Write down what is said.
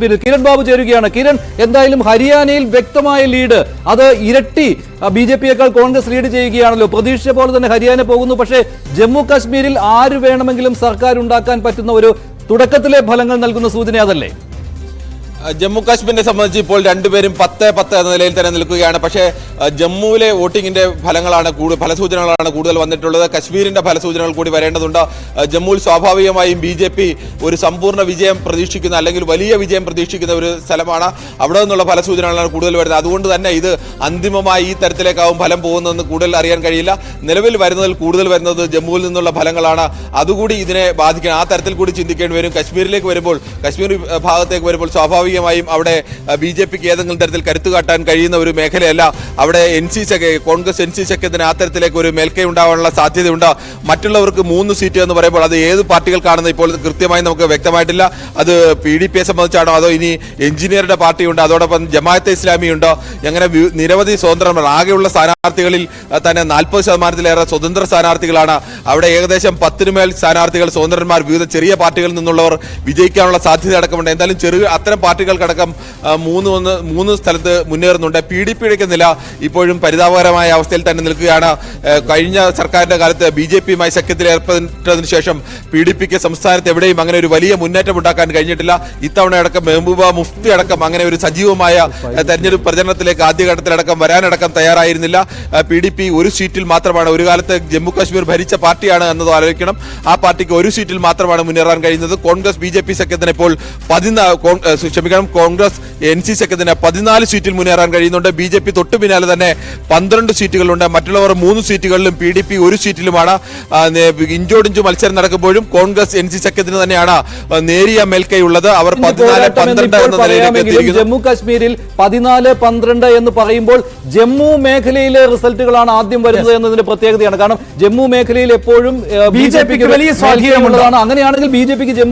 കിരൺ ബാബു ചേരുകയാണ്. കിരൺ എന്തായാലും ഹരിയാനയിൽ വ്യക്തമായ ലീഡ് അത് ഇരട്ടി ബി ജെ പിയേക്കാൾ കോൺഗ്രസ് ലീഡ് ചെയ്യുകയാണല്ലോ. പ്രതീക്ഷിച്ച പോലെ തന്നെ ഹരിയാന പോകുന്നു. പക്ഷേ ജമ്മു കാശ്മീരിൽ ആര് വേണമെങ്കിലും സർക്കാർ ഉണ്ടാക്കാൻ പറ്റുന്ന ഒരു തുടക്കത്തിലെ ഫലങ്ങൾ നൽകുന്ന സൂചന അതല്ലേ ജമ്മു കാശ്മീരിനെ സംബന്ധിച്ച് ഇപ്പോൾ രണ്ടുപേരും പത്ത് പത്ത് എന്ന നിലയിൽ തന്നെ നിൽക്കുകയാണ്. പക്ഷേ ജമ്മുവിലെ വോട്ടിങ്ങിന്റെ ഫലങ്ങളാണ് കൂടുതൽ ഫലസൂചനകളാണ് കൂടുതൽ വന്നിട്ടുള്ളത്. കശ്മീരിന്റെ ഫലസൂചനകൾ കൂടി വരേണ്ടതുണ്ട്. ജമ്മുവിൽ സ്വാഭാവികമായും ബി ജെ പി ഒരു സമ്പൂർണ വിജയം പ്രതീക്ഷിക്കുന്ന അല്ലെങ്കിൽ വലിയ വിജയം പ്രതീക്ഷിക്കുന്ന ഒരു സ്ഥലമാണ് അവിടെ നിന്നുള്ള ഫലസൂചനകളാണ് കൂടുതൽ വരുന്നത്. അതുകൊണ്ട് തന്നെ ഇത് അന്തിമമായി ഈ തരത്തിലേക്കാവും ഫലം പോകുന്നതെന്ന് കൂടുതൽ അറിയാൻ കഴിയില്ല. നിലവിൽ വരുന്നതിൽ കൂടുതൽ വരുന്നത് ജമ്മുവിൽ നിന്നുള്ള ഫലങ്ങളാണ്. അതുകൂടി ഇതിനെ ബാധിക്കണം ആ തരത്തിൽ കൂടി ചിന്തിക്കേണ്ടി വരും. കശ്മീരിലേക്ക് വരുമ്പോൾ കശ്മീർ ഭാഗത്തേക്ക് വരുമ്പോൾ സ്വാഭാവികമായും അവിടെ ബി ജെ പിക്ക് ഏതെങ്കിലും തരത്തിൽ കരുത്തു കാട്ടാൻ കഴിയുന്ന ഒരു മേഖലയല്ല. അവിടെ എൻ സി സഖ്യ കോൺഗ്രസ് എൻ സി സഖ്യത്തിന് ആ തരത്തിലേക്ക് ഒരു മേൽക്കൈ ഉണ്ടാവാനുള്ള സാധ്യതയുണ്ട്. മറ്റുള്ളവർക്ക് മൂന്ന് സീറ്റ് എന്ന് പറയുമ്പോൾ അത് ഏത് പാർട്ടികൾക്കാണെന്ന് ഇപ്പോൾ കൃത്യമായി നമുക്ക് വ്യക്തമായിട്ടില്ല. അത് പി ഡി പിയെ സംബന്ധിച്ചാണോ അതോ ഇനി എഞ്ചിനീയറുടെ പാർട്ടിയുണ്ട്? അതോടൊപ്പം ജമാഅത്തെ ഇസ്ലാമിയുണ്ടോ? അങ്ങനെ നിരവധി സ്വതന്ത്രങ്ങൾ ആകെയുള്ള സ്ഥാനാർത്ഥികളിൽ തന്നെ നാൽപ്പത് ശതമാനത്തിലേറെ സ്വതന്ത്ര സ്ഥാനാർത്ഥികളാണ്. അവിടെ ഏകദേശം പത്തിന് മേൽ സ്ഥാനാർത്ഥികൾ സ്വതന്ത്രന്മാർ വിവിധ ചെറിയ പാർട്ടികളിൽ നിന്നുള്ളവർ വിജയിക്കാനുള്ള സാധ്യത അടക്കമുണ്ട്. എന്തായാലും ചെറിയ അത്തരം പാർട്ടികൾക്കടക്കം മൂന്ന് ഒന്ന് മൂന്ന് സ്ഥലത്ത് മുന്നേറുന്നുണ്ട്. പി ഡി പിയുടെ നില ഇപ്പോഴും പരിതാപകരമായ അവസ്ഥയിൽ തന്നെ നിൽക്കുകയാണ്. കഴിഞ്ഞ സർക്കാരിന്റെ കാലത്ത് ബി ജെ പിയുമായി സഖ്യത്തിൽ ശേഷം പി ഡി പിക്ക് സംസ്ഥാനത്ത് എവിടെയും അങ്ങനെ ഒരു വലിയ മുന്നേറ്റം ഉണ്ടാക്കാൻ കഴിഞ്ഞിട്ടില്ല. ഇത്തവണ അടക്കം മെഹബൂബ മുഫ്തി അടക്കം അങ്ങനെ ഒരു സജീവമായ തെരഞ്ഞെടുപ്പ് പ്രചരണത്തിലേക്ക് ആദ്യഘട്ടത്തിലടക്കം വരാനടക്കം തയ്യാറായിരുന്നില്ല. പി ഡി പി ഒരു സീറ്റിൽ മാത്രമാണ്. ഒരു കാലത്ത് ജമ്മു കാശ്മീർ ഭരിച്ച പാർട്ടിയാണ് എന്നത് ആലോചിക്കണം. ആ പാർട്ടിക്ക് ഒരു സീറ്റിൽ മാത്രമാണ് മുന്നേറാൻ കഴിയുന്നത്. കോൺഗ്രസ് ബി ജെ പി സഖ്യത്തിന് ഇപ്പോൾ ക്ഷമിക്കണം കോൺഗ്രസ് എൻ സി സിക്ക് തന്നെ പതിനാല് സീറ്റിൽ മുന്നേറാൻ കഴിയുന്നുണ്ട്. ബി ജെ പി തൊട്ടു പിന്നാലെ തന്നെ പന്ത്രണ്ട് സീറ്റുകളുണ്ട്. മറ്റുള്ളവർ മൂന്ന് സീറ്റുകളിലും പി ഡി പി ഒരു സീറ്റിലുമാണ്. ഇഞ്ചോടിഞ്ചു മത്സരം നടക്കുമ്പോഴും കോൺഗ്രസ് എൻ സി സഖ്യത്തിന് തന്നെയാണ് നേരിയ മേൽക്കൈ ഉള്ളത് അവർ പതിനാല് പന്ത്രണ്ട് എന്ന നിലയിലേക്ക് ജമ്മു കാശ്മീരിൽ പതിനാല് പന്ത്രണ്ട് എന്ന് പറയുമ്പോൾ ജമ്മു മേഖലയിലെ റിസൾട്ടുകളാണ് ആദ്യം വരുന്നത് എന്നതിന്റെ പ്രത്യേകതയാണ്. കാരണം ജമ്മു മേഖലയിൽ എപ്പോഴും ബി ജെ പിക്ക് വലിയ സ്വാധീനമുള്ളതാണ് അങ്ങനെയാണെങ്കിൽ ബി ജെ പിക്ക് ജമ്മു